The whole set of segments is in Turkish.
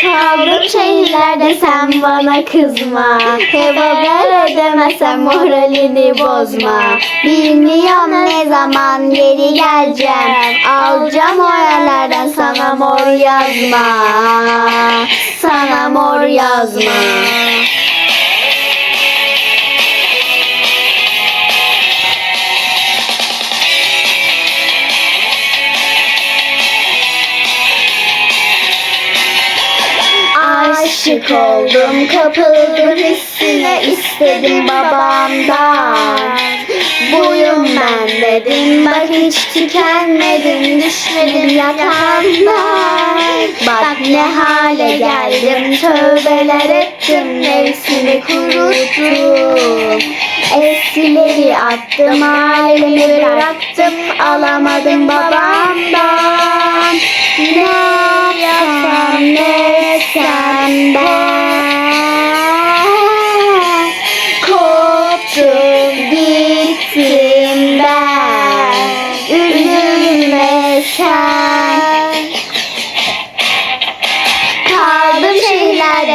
Kaldım şehirlerde sen bana kızma. Hep haber ödemezsen moralini bozma. Bilmiyorum ne zaman geri geleceğim. Alacağım o yerlerden sana mor yazma. Sana mor yazma Aşık oldum, kapıldım hissine istedim babamdan. Buyum ben dedim, bak hiç tükenmedim, düşmedim yatağımdan. Bak ne hale geldim, tövbeler ettim, nefsimi kuruttum. Eskileri attım, halimi bıraktım, alamadım babamdan.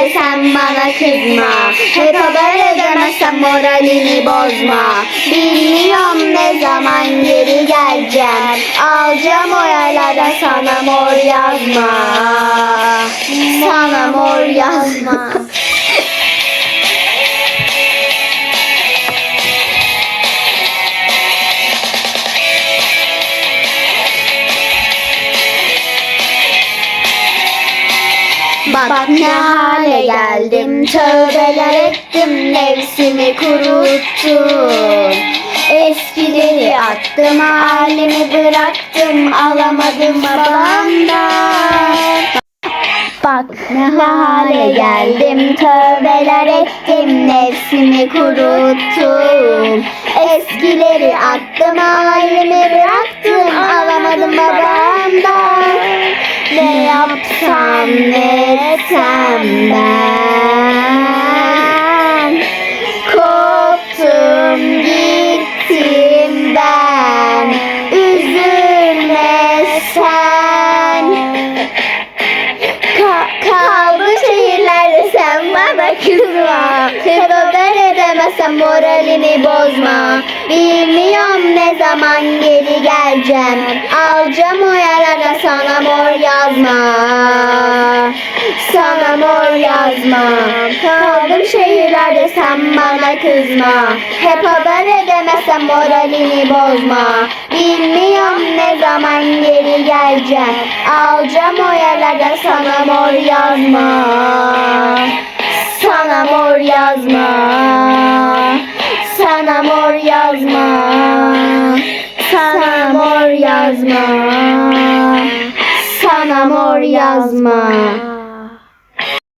Şehirlerde sen bana kızma. Hep haber edemezsen moralini bozma. Bilmiyorum ne zaman geri geleceğim. Alacağım o yerlerden sana mor yazma. Sana mor yazma Bak ne hale geldim. Tövbeler ettim. Nefsimi kuruttum. Eskileri attım. Halimi bıraktım. Alamadım babamdan. Bak ne hale geldim. Tövbeler ettim. Nefsimi kuruttum. Eskileri attım. Halimi bıraktım. Alamadım babamdan. Ne yapsam ne etsem ben Koptum gittim ben. Üzülme sen. Ka Kaldım şehirlerde sen bana kızma. Hep haber edemezsen moralini bozma. Bilmiyorum ne zaman geri geleceğim. Alacağım o yerlerden sana mor yazma Sana mor yazma. Kaldım şehirlerde sen bana kızma. Hep haber edemezsen moralini bozma. Bilmiyorum ne zaman geri geleceğim. Alacağım o yerlerden sana mor yazma. Sana mor yazma. Sana mor yazma. Sana mor yazma. Sana mor yazma